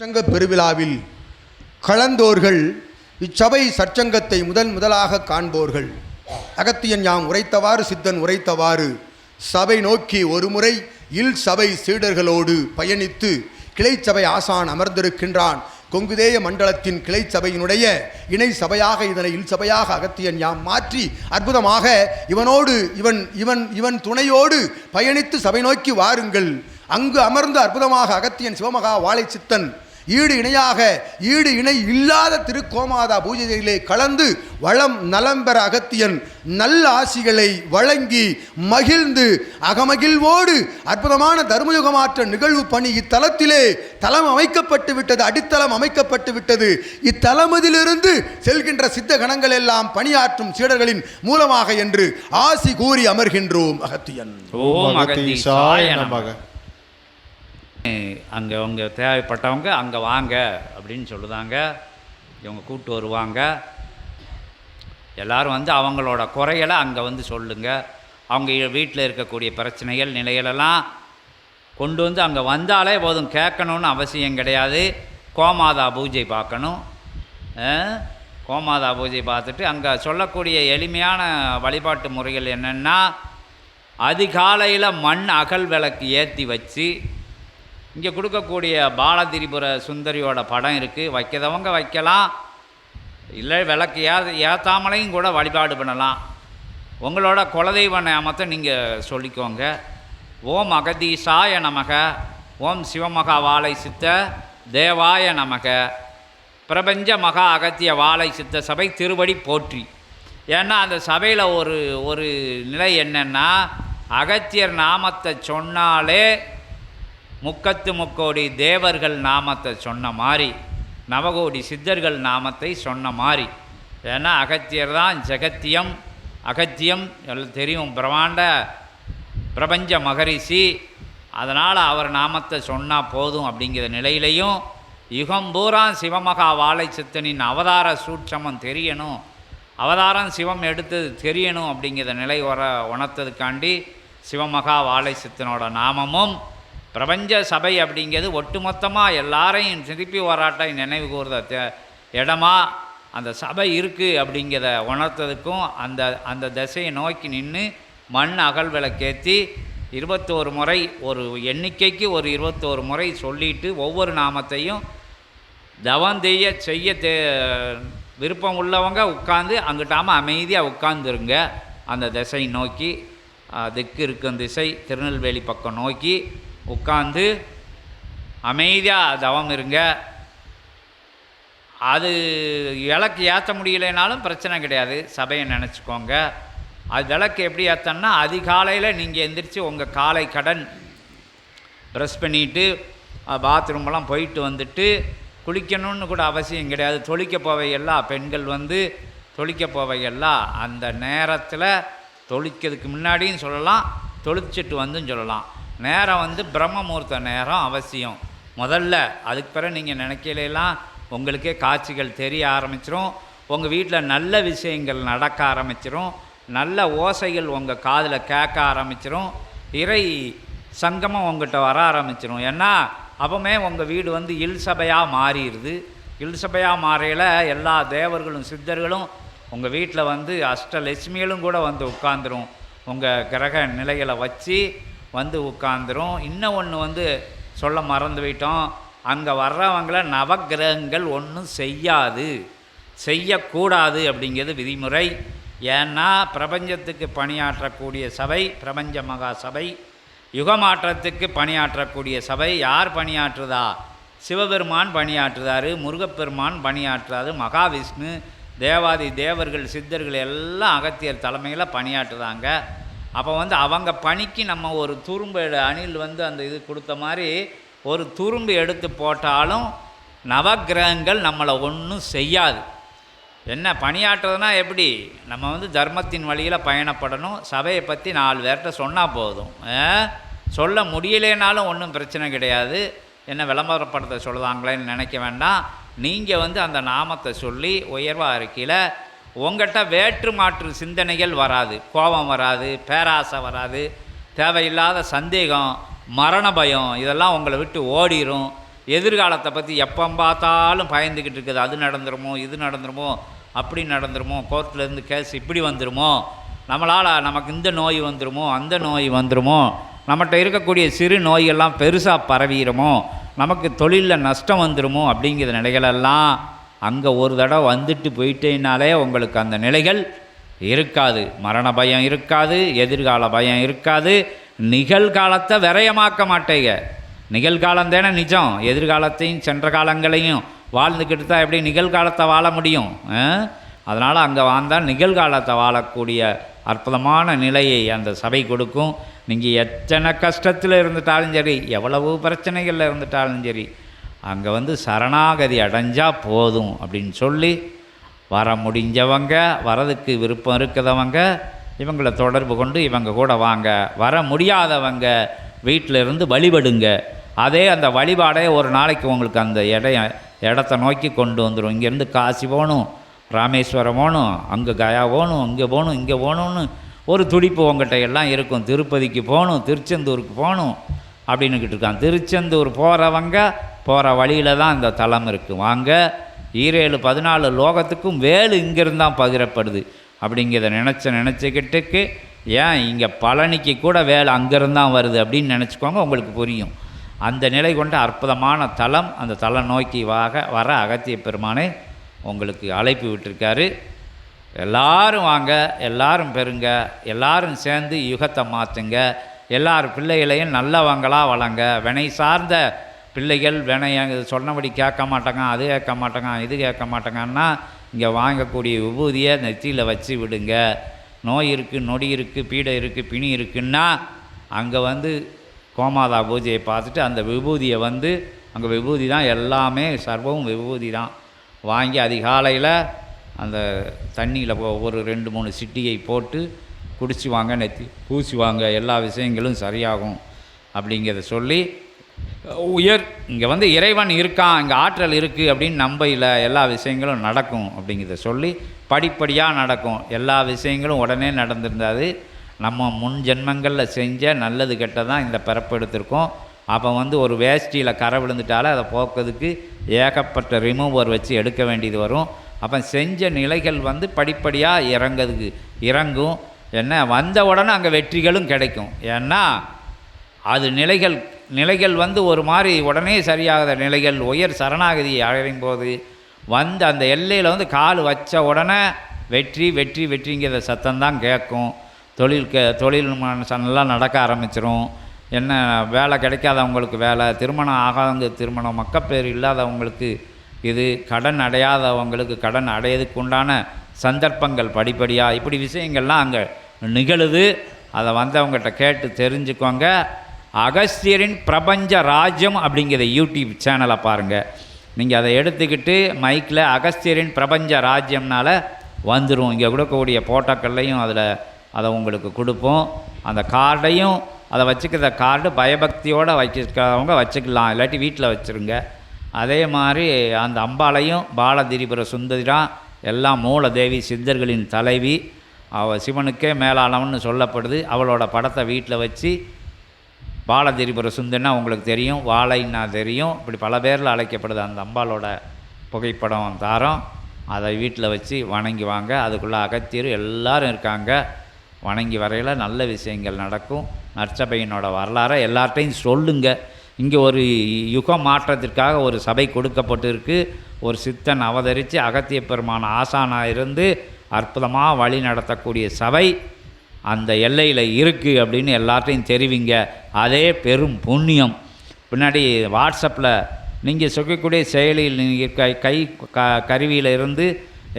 சங்க பெருவிழாவில் கலந்தோர்கள் இச்சபை சற்சங்கத்தை முதன் முதலாக காண்போர்கள். அகத்தியன் யாம் உரைத்தவாறு சித்தன் உரைத்தவாறு சபை நோக்கி ஒருமுறை இல் சபை சீடர்களோடு பயணித்து கிளைச்சபை ஆசான் அமர்ந்திருக்கின்றான். கொங்குதேய மண்டலத்தின் கிளைச்சபையினுடைய இணை சபையாக இதனை இல் சபையாக அகத்தியன் யாம் மாற்றி அற்புதமாக இவனோடு இவன் இவன் இவன் துணையோடு பயணித்து சபை நோக்கி வாருங்கள். அங்கு அமர்ந்து அற்புதமாக அகத்தியன் சிவமகா வாழை சித்தன் ஈடு இணையாக ஈடு இணை இல்லாத திருக்கோமாதா பூஜைகளிலே கலந்து வளம் நலம் பெற அகத்தியன் நல்ல ஆசிகளை வழங்கி மகிழ்ந்து அகமகிழ்வோடு அற்புதமான தர்மயுகமாற்ற நிகழ்வு பணி இத்தலத்திலே தலம் அமைக்கப்பட்டு விட்டது அடித்தளம் அமைக்கப்பட்டு விட்டது. இத்தலமதிலிருந்து செல்கின்ற சித்த கணங்கள் எல்லாம் பணியாற்றும் சீடர்களின் மூலமாக என்று ஆசி கூறி அமர்கின்றோம் அகத்தியன். ஓம் அகத்தீசாய நமக. அங்கே அவங்க தேவைப்பட்டவங்க அங்கே வாங்க அப்படின்னு சொல்லுதாங்க. இவங்க கூப்பிட்டு வருவாங்க. எல்லோரும் வந்து அவங்களோட குறைகளை அங்கே வந்து சொல்லுங்க. அவங்க வீட்டில் இருக்கக்கூடிய பிரச்சனைகள் நிலைகளெல்லாம் கொண்டு வந்து அங்கே வந்தாலே போதும். கேட்கணுன்னு அவசியம் கிடையாது. கோமாதா பூஜை பார்க்கணும். கோமாதா பூஜை பார்த்துட்டு அங்கே சொல்லக்கூடிய எளிமையான வழிபாட்டு முறைகள் என்னென்னா அதிகாலையில் மண் அகல் விளக்கு ஏற்றி வச்சு இங்கே கொடுக்கக்கூடிய பாலதிரிபுர சுந்தரியோட படம் இருக்குது வைக்கிறவங்க வைக்கலாம். இல்லை விளக்கு ஏ ஏற்றாமலையும் கூட வழிபாடு பண்ணலாம். உங்களோட குலதெய்வ நாமத்தை நீங்கள் சொல்லிக்கோங்க. ஓம் அகதீசாய நமக. ஓம் சிவமகா வாழை சித்த தேவாய நமக. பிரபஞ்ச மகா அகத்திய வாழை சித்த சபை திருவடி போற்றி. ஏன்னா அந்த சபையில் ஒரு ஒரு நிலை என்னென்னா அகத்தியர் நாமத்தை சொன்னாலே முக்கத்து முக்கோடி தேவர்கள் நாமத்தை சொன்ன மாதிரி நவகோடி சித்தர்கள் நாமத்தை சொன்ன மாதிரி ஏன்னா அகத்தியர் தான் ஜெகத்தியம் அகத்தியம் எல்லாம் தெரியும் பிரமாண்ட பிரபஞ்ச மகரிஷி. அதனால் அவர் நாமத்தை சொன்னால் போதும் அப்படிங்கிற நிலையிலையும் யுகம் பூரா சிவமகா வாழை சித்தனின் அவதார சூட்சமம் தெரியணும். அவதாரம் சிவம் எடுத்தது தெரியணும் அப்படிங்கிற நிலை வர உணர்த்ததுக்காண்டி சிவமகா வாழை சித்தனோட நாமமும் பிரபஞ்ச சபை அப்படிங்கிறது ஒட்டுமொத்தமாக எல்லாரையும் திருப்பி போராட்டம் நினைவு கூர்த தே- இடமா அந்த சபை இருக்குது அப்படிங்கிறத உணர்த்ததுக்கும் அந்த அந்த திசையை நோக்கி நின்று மண் அகல் விளக்கேற்றி இருபத்தோரு முறை ஒரு எண்ணிக்கைக்கு ஒரு இருபத்தோரு முறை சொல்லிட்டு ஒவ்வொரு நாமத்தையும் தவந்தெய்ய செய்ய தே விருப்பம் உள்ளவங்க உட்காந்து அங்கிட்டாமல் அமைதியாக உட்காந்துருங்க அந்த திசை நோக்கி திக்கு இருக்கும் திசை திருநெல்வேலி பக்கம் நோக்கி உட்காந்து அமைதியாக தவம் இருங்க. அது விளக்கு ஏற்ற முடியலைனாலும் பிரச்சனை கிடையாது. சபையை நினச்சிக்கோங்க. அது விளக்கு எப்படி ஏற்றன்னா அதிகாலையில் நீங்கள் எந்திரிச்சு உங்கள் காலை கடன் ப்ரெஷ் பண்ணிவிட்டு பாத்ரூமெல்லாம் போயிட்டு வந்துட்டு குளிக்கணும்னு கூட அவசியம் கிடையாது. தொழிக்க போவையெல்லாம் பெண்கள் வந்து தொளிக்க போவையெல்லாம் அந்த நேரத்தில் தொளிக்கிறதுக்கு முன்னாடியும் சொல்லலாம் தொளிச்சிட்டு வந்தும் சொல்லலாம். நேரம் வந்து பிரம்ம முகூர்த்த நேரம் அவசியம். முதல்ல அதுக்கு பிறகு நீங்கள் நினைக்கலாம் உங்களுக்கே காட்சிகள் தெரிய ஆரம்பிச்சிரும். உங்கள் வீட்டில் நல்ல விஷயங்கள் நடக்க ஆரம்பிச்சிரும். நல்ல ஓசைகள் உங்கள் காதில் கேட்க ஆரம்பிச்சிரும். இறை சங்கமம் உங்கள்கிட்ட வர ஆரம்பிச்சிரும். ஏன்னா அப்போமே உங்கள் வீடு வந்து இல்சபையாக மாறிடுது. இல்சபையாக மாறையில் எல்லா தேவர்களும் சித்தர்களும் உங்கள் வீட்டில் வந்து அஷ்டலட்சுமிகளும் கூட வந்து உட்காந்துரும் உங்கள் கிரக நிலைகளை வச்சு வந்து உட்காந்துரும் இன்னும் ஒன்று வந்து சொல்ல மறந்து போயிட்டோம். அங்கே வர்றவங்கள நவக்கிரகங்கள் ஒன்றும் செய்யாது. செய்யக்கூடாது அப்படிங்கிறது விதிமுறை. ஏன்னா பிரபஞ்சத்துக்கு பணியாற்றக்கூடிய சபை பிரபஞ்ச மகா சபை யுகமாற்றத்துக்கு பணியாற்றக்கூடிய சபை யார் பணியாற்றுதா? சிவபெருமான் பணியாற்றுதாரு முருகப்பெருமான் பணியாற்றுறாரு மகாவிஷ்ணு தேவாதி தேவர்கள் சித்தர்கள் எல்லாம் அகத்தியர் தலைமையில் பணியாற்றுறாங்க அப்போ வந்து அவங்க பணிக்கு நம்ம ஒரு துரும்பு எடு- அணில் வந்து அந்த இது கொடுத்த மாதிரி ஒரு துரும்பு எடுத்து போட்டாலும் நவக்கிரகங்கள் நம்மளை ஒன்றும் செய்யாது. என்ன பணியாற்றுறதுனா எப்படி? நம்ம வந்து தர்மத்தின் வழியில் பயணப்படணும். சபையை பற்றி நாலு பேர்கிட்ட சொன்னால் போதும். சொல்ல முடியலேனாலும் ஒன்றும் பிரச்சனை கிடையாது. என்ன விளம்பரப்படுத்த சொல்லுவாங்களேன்னு நினைக்க வேண்டாம். நீங்கள் வந்து அந்த நாமத்தை சொல்லி உயர்வாக இருக்கையில் உங்கள்கிட்ட வேற்று மாற்று சிந்தனைகள் வராது. கோபம் வராது பேராசை வராது தேவையில்லாத சந்தேகம் மரண பயம் இதெல்லாம் உங்களை விட்டு ஓடிரும். எதிர்காலத்தை பற்றி எப்போ பார்த்தாலும் பயந்துக்கிட்டு இருக்குது. அது நடந்துருமோ இது நடந்துருமோ அப்படி நடந்துருமோ கோர்ட்லேருந்து கேஸ் இப்படி வந்துருமோ நம்மளால் நமக்கு இந்த நோய் வந்துருமோ அந்த நோய் வந்துருமோ நம்மகிட்ட இருக்கக்கூடிய சிறு நோயெல்லாம் பெருசாக பரவிடுமோ நமக்கு தொழிலில் நஷ்டம் வந்துருமோ அப்படிங்கிற நிலைகளெல்லாம் அங்கே ஒரு தடவை வந்துட்டு போயிட்டேனாலே உங்களுக்கு அந்த நிலைகள் இருக்காது. மரண பயம் இருக்காது எதிர்கால பயம் இருக்காது. நிகழ்காலத்தை விரயமாக்க மாட்டேங்க. நிகழ்காலம் தானே நிஜம். எதிர்காலத்தையும் சென்ற காலங்களையும் வாழ்ந்துக்கிட்டு தான் எப்படி நிகழ்காலத்தை வாழ முடியும் அதனால் அங்கே வாழ்ந்தால் நிகழ்காலத்தை வாழக்கூடிய அற்புதமான நிலையை அந்த சபை கொடுக்கும். நீங்கள் எத்தனை கஷ்டத்தில் இருந்துட்டாலும் சரி எவ்வளவு பிரச்சனைகளில் இருந்துட்டாலும் சரி அங்கே வந்து சரணாகதி அடைஞ்சால் போதும் அப்படின்னு சொல்லி வர முடிஞ்சவங்க வரதுக்கு விருப்பம் இருக்கிறவங்க இவங்களை தொடர்பு கொண்டு இவங்க கூட வாங்க. வர முடியாதவங்க வீட்டில் இருந்து வழிபடுங்க. அதே அந்த வழிபாடே ஒரு நாளைக்கு உங்களுக்கு அந்த இடைய இடத்த நோக்கி கொண்டு வந்துடும் இங்கேருந்து காசி போகணும் ராமேஸ்வரம் போகணும் அங்கே கயா போகணும் அங்கே போகணும் இங்கே போகணும்னு ஒரு துடிப்பு உங்கள்கிட்ட எல்லாம் இருக்கும். திருப்பதிக்கு போகணும் திருச்செந்தூருக்கு போகணும் அப்படின்னுக்கிட்டு இருக்கான். திருச்செந்தூர் போகிறவங்க போகிற வழியில் தான் இந்த தலம் இருக்குது வாங்க ஈரேழு பதினாலு லோகத்துக்கும் வேலு இங்கிருந்து தான் பகிரப்படுது. அப்படிங்கிறத நினச்ச நினச்சிக்கிட்டுக்கு ஏன் இங்கே பழனிக்கு கூட வேலை அங்கேருந்து தான் வருது அப்படின்னு நினச்சிக்கோங்க உங்களுக்கு புரியும். அந்த நிலை கொண்ட அற்புதமான தலம் அந்த தலம் நோக்கி வாக வர அகத்திய பெருமானே உங்களுக்கு அழைப்பு விட்டுருக்காரு. எல்லாரும் வாங்க எல்லாரும் பெறுங்க எல்லாரும் சேர்ந்து யுகத்தை மாற்றுங்க எல்லார் பிள்ளைகளையும் நல்லவங்களாக வளங்க. வினை சார்ந்த பிள்ளைகள் வினைய சொன்னபடி கேட்க மாட்டாங்க அது கேட்க மாட்டாங்க இது கேட்க மாட்டாங்கன்னா இங்கே வாங்கக்கூடிய விபூதியை நெத்தியில் வச்சு விடுங்க. நோய் இருக்குது நொடி இருக்குது பீடை இருக்குது பிணி இருக்குன்னா அங்கே வந்து கோமாதா பூஜையை பார்த்துட்டு அந்த விபூதியை வந்து அங்கே விபூதி தான் எல்லாமே சர்வமும் விபூதி தான். வாங்கி அதிகாலையில் அந்த தண்ணியில் ஒரு ரெண்டு மூணு சிட்டியை போட்டு குடிச்சு வாங்க நெத்தி பூசி வாங்க எல்லா விஷயங்களும் சரியாகும் அப்படிங்கிறத சொல்லி உயர் இங்கே வந்து இறைவன் இருக்கான் இங்கே ஆற்றல் இருக்குது அப்படின்னு நம்பையில் எல்லா விஷயங்களும் நடக்கும் அப்படிங்கிறத சொல்லி படிப்படியாக நடக்கும். எல்லா விஷயங்களும் உடனே நடந்திருந்தாது. நம்ம முன் ஜென்மங்களில் செஞ்ச நல்லது கெட்டதான் இந்த பிறப்பு எடுத்திருக்கோம். அப்போ வந்து ஒரு வேஷ்டியில் கரை விழுந்துட்டாலே அதை போக்குறதுக்கு ஏகப்பட்ட ரிமூவர் வச்சு எடுக்க வேண்டியது வரும். அப்போ செஞ்ச நிலைகள் வந்து படிப்படியாக இறங்குறதுக்கு இறங்கும். என்ன? வந்த உடனே அங்கே வெற்றிகளும் கிடைக்கும். ஏன்னா அது நிலைகள் நிலைகள் வந்து ஒரு மாதிரி உடனே சரியாகாத நிலைகள். உயர் சரணாகதி அடையும் போது வந்து அந்த எல்லையில் வந்து கால் வச்ச உடனே வெற்றி வெற்றி வெற்றிங்கிற சத்தம்தான் கேட்கும். தொழில் கே தொழில் மனுஷன்லாம் நடக்க ஆரம்பிச்சிரும். என்ன வேலை கிடைக்காதவங்களுக்கு வேலை திருமணம் ஆகாதவங்க திருமணம் மக்கப்பேர் இல்லாதவங்களுக்கு இது கடன் அடையாதவங்களுக்கு கடன் அடையதுக்கு உண்டான சந்தர்ப்பங்கள் படிப்படியாக இப்படி விஷயங்கள்லாம் அங்கே நிகழுது. அதை வந்தவங்ககிட்ட கேட்டு தெரிஞ்சுக்கோங்க. அகஸ்தியரின் பிரபஞ்ச ராஜ்யம் அப்படிங்கிற யூடியூப் சேனலை பாருங்கள் நீங்கள் அதை எடுத்துக்கிட்டு மைக்கில் அகஸ்தியரின் பிரபஞ்ச ராஜ்யம்னால் வந்துடும் இங்கே கொடுக்கக்கூடிய போட்டோக்கள்லையும் அதில் அதை உங்களுக்கு கொடுப்போம். அந்த கார்டையும் அதை வச்சுக்கிற கார்டு பயபக்தியோடு வச்சுக்கிறவங்க வச்சுக்கலாம். இல்லாட்டி வீட்டில் வச்சுருங்க. அதே மாதிரி அந்த அம்பாளையும் பாலதிரிபுர சுந்தரிரா எல்லாம் மூலதேவி சித்தர்களின் தலைவி. அவள் சிவனுக்கே மேலானவன்னு சொல்லப்படுது. அவளோட படத்தை வீட்டில் வச்சு பாலதிரிபுர சுந்தர்னா உங்களுக்கு தெரியும் வாழைன்னா தெரியும். இப்படி பல பேரில் அழைக்கப்படுது அந்த அம்பாலோட புகைப்படம் தாரம். அதை வீட்டில் வச்சு வணங்கி வாங்க. அதுக்குள்ளே அகத்தியர் எல்லாரும் இருக்காங்க. வணங்கி வரையில் நல்ல விஷயங்கள் நடக்கும். நற்சபையினோட வரலாறை எல்லார்ட்டையும் சொல்லுங்க. இங்கே ஒரு யுக மாற்றத்திற்காக ஒரு சபை கொடுக்கப்பட்டிருக்கு. ஒரு சித்தன் அவதரித்து அகத்திய பெருமான ஆசானாக இருந்து அற்புதமாக வழி நடத்தக்கூடிய சபை. அந்த எல்லையில் இருக்குது அப்படின்னு எல்லாத்தையும் தெரிவிங்க. அதே பெரும் புண்ணியம். பின்னாடி வாட்ஸ்அப்பில் நீங்கள் சொல்லக்கூடிய செயலியில் நீங்கள் கை கை க கருவியில் இருந்து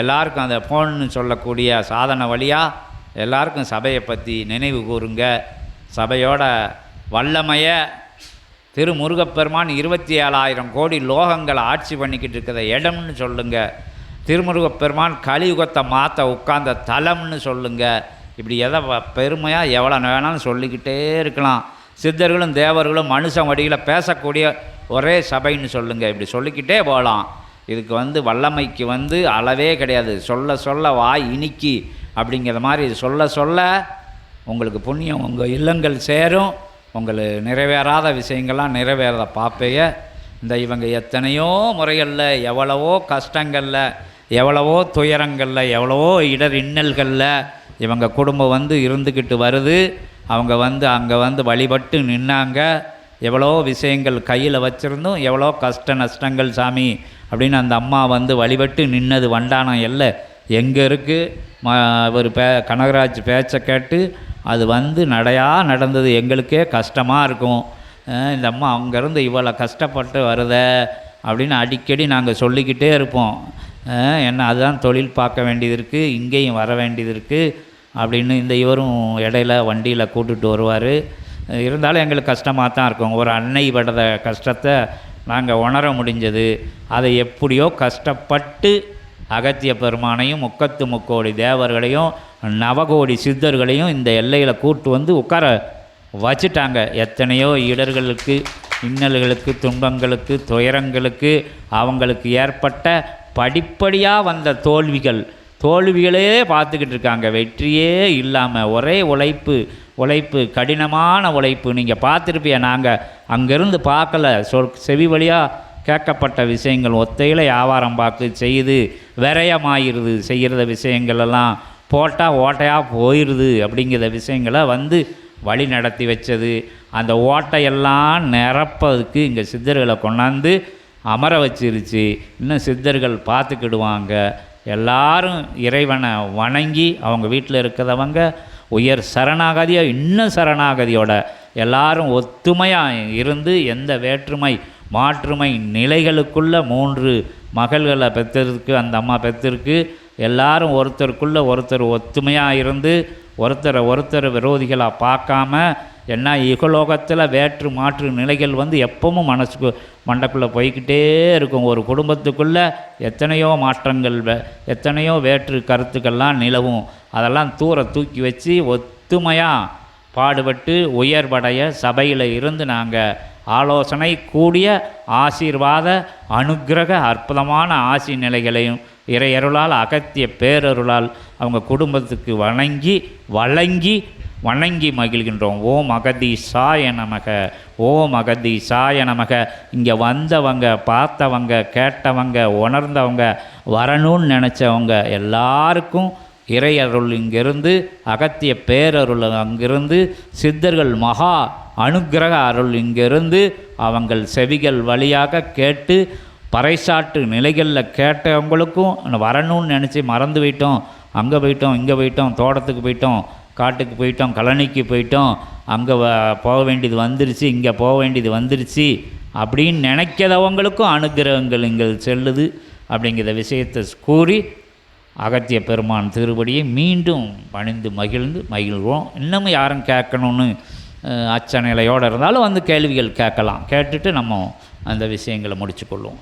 எல்லாருக்கும் அந்த ஃபோன்னு சொல்லக்கூடிய சாதனை வழியாக எல்லாருக்கும் சபையை பற்றி நினைவு கூறுங்க. சபையோட வல்லமைய திரு முருகப்பெருமான் இருபத்தி ஏழாயிரம் கோடி லோகங்களை ஆட்சி பண்ணிக்கிட்டு இருக்கிற இடம்னு சொல்லுங்கள் திருமுருகப்பெருமான் கலியுகத்தை மாற்ற உட்கார்ந்த தலம்னு சொல்லுங்கள் இப்படி எதை வ- பெருமையாக எவ்வளோ வேணாலும் சொல்லிக்கிட்டே இருக்கலாம். சித்தர்களும் தேவர்களும் மனுஷன் வடியில் பேசக்கூடிய ஒரே சபைன்னு சொல்லுங்கள் இப்படி சொல்லிக்கிட்டே போகலாம். இதுக்கு வந்து வல்லமைக்கு வந்து அளவே கிடையாது. சொல்ல சொல்ல வாய் இனிக்கி அப்படிங்கிற மாதிரி இது சொல்ல சொல்ல உங்களுக்கு புண்ணியம் உங்கள் இல்லங்கள் சேரும். உங்கள் நிறைவேறாத விஷயங்கள்லாம் நிறைவேறத பார்ப்பைய இந்த இவங்க எத்தனையோ முறைகளில் எவ்வளவோ கஷ்டங்களில் எவ்வளவோ துயரங்களில் எவ்வளவோ இடர் இன்னல்களில் இவங்க குடும்பம் வந்து இருந்துக்கிட்டு வருது. அவங்க வந்து அங்கே வந்து வழிபட்டு நின்னாங்க. எவ்வளோ விஷயங்கள் கையில் வச்சுருந்தும். எவ்வளோ கஷ்ட நஷ்டங்கள் சாமி அப்படின்னு அந்த அம்மா வந்து வழிபட்டு நின்னது வண்டானம் இல்லை எங்கே இருக்குது ஒரு பே கனகராஜ் பேச்சை கேட்டு அது வந்து நடையாக நடந்தது. எங்களுக்கே கஷ்டமாக இருக்கும். இந்த அம்மா அங்கேருந்து இவ்வளோ கஷ்டப்பட்டு வருத அப்படின்னு அடிக்கடி நாங்கள் சொல்லிக்கிட்டே இருப்போம். அஹ் என்ன அதுதான் தொழில் பார்க்க வேண்டியது இருக்குது இங்கேயும் வர வேண்டியது இருக்குது அப்படின்னு இந்த இவரும் இடையில வண்டியில் கூட்டுட்டு வருவார். இருந்தாலும் எங்களுக்கு கஷ்டமாக தான் இருக்கும். ஒரு அன்னை படுற கஷ்டத்தை நாங்கள் உணர முடிஞ்சது. அதை எப்படியோ கஷ்டப்பட்டு அகத்திய பெருமானையும் முக்கத்து முக்கோடி தேவர்களையும் நவகோடி சித்தர்களையும் இந்த எல்லையில் கூட்டு வந்து உட்கார வச்சுட்டாங்க. எத்தனையோ இடர்களுக்கு இன்னல்களுக்கு துன்பங்களுக்கு துயரங்களுக்கு அவங்களுக்கு ஏற்பட்ட படிப்படியாக வந்த தோல்விகள். தோல்விகளே பார்த்துக்கிட்டு இருக்காங்க. வெற்றியே இல்லாமல் ஒரே உழைப்பு உழைப்பு கடினமான உழைப்பு. நீங்கள் பார்த்துருப்பிய நாங்கள் அங்கேருந்து பார்க்கல. சொல் செவி வழியாக கேட்கப்பட்ட விஷயங்கள் ஒத்தையில் வியாபாரம் பார்த்து செய்து விரயமாயிருது செய்கிறத விஷயங்களெல்லாம் போட்டால் ஓட்டையாக போயிடுது அப்படிங்கிற விஷயங்களை வந்து வழி நடத்தி வச்சது. அந்த ஓட்டையெல்லாம் நிரப்பதுக்கு இங்கே சித்தர்களை கொண்டாந்து அமர வச்சிருச்சு. இன்னும் சித்தர்கள் பார்த்துக்கிடுவாங்க. எல்லாரும் இறைவனை வணங்கி அவங்க வீட்டில் இருக்கிறவங்க உயர் சரணாகதியோ இன்னும் சரணாகதியோட எல்லாரும் ஒத்துமையாக இருந்து எந்த வேற்றுமை மாற்றுமை நிலைகளுக்குள்ள மூன்று மகள்களை பெற்றிருக்கு அந்த அம்மா பெற்றிருக்கு. எல்லாரும் ஒருத்தருக்குள்ளே ஒருத்தர் ஒத்துமையாக இருந்து ஒருத்தரை ஒருத்தர் விரோதிகளாக பார்க்காம ஏன்னா இகலோகத்தில் வேற்று மாற்று நிலைகள் வந்து எப்பவும் மனசுக்கு மண்டக்குள்ளே போய்கிட்டே இருக்கும். ஒரு குடும்பத்துக்குள்ளே எத்தனையோ மாற்றங்கள் எத்தனையோ வேற்று கருத்துக்கள்லாம் நிலவும். அதெல்லாம் தூர தூக்கி வச்சு ஒத்துமையாக பாடுபட்டு உயர்வடைய சபையில் இருந்து நாங்கள் ஆலோசனை கூடிய ஆசீர்வாத அனுக்கிரக அற்புதமான ஆசி நிலைகளையும் இறையருளால் அகத்திய பேரருளால் அவங்க குடும்பத்துக்கு வணங்கி வழங்கி வணங்கி மகிழ்கின்றோம். ஓம் அகதீசாய நமக ஓம் அகதீசாய நமக இங்கே வந்தவங்க பார்த்தவங்க கேட்டவங்க உணர்ந்தவங்க வரணும்னு நினச்சவங்க எல்லாருக்கும் இறையருள் இங்கிருந்து அகத்திய பேரருள் அங்கிருந்து சித்தர்கள் மகா அனுக்கிரக அருள் இங்கிருந்து அவங்கள் செவிகள் வழியாக கேட்டு பறைசாட்டு நிலைகளில் கேட்டவங்களுக்கும் வரணும்னு நினச்சி மறந்து போயிட்டோம். அங்கே போயிட்டோம் இங்கே போயிட்டோம் தோட்டத்துக்கு போயிட்டோம். காட்டுக்கு போயிட்டோம் கழனிக்கு போயிட்டோம் அங்கே போக வேண்டியது வந்துருச்சு இங்கே போக வேண்டியது வந்துருச்சு அப்படின்னு நினைக்கிறவங்களுக்கும் அனுக்கிரகங்கள் இங்கே செல்லுது அப்படிங்கிற விஷயத்தை கூறி அகத்திய பெருமான் திருவடியை மீண்டும் பணிந்து மகிழ்ந்து மகிழ்வோம். இன்னமும் யாரும் கேட்கணும்னு அச்ச நிலையோடு இருந்தாலும் வந்து கேள்விகள் கேட்கலாம். கேட்டுட்டு நம்ம அந்த விஷயங்களை முடிச்சுக்கொள்வோம்.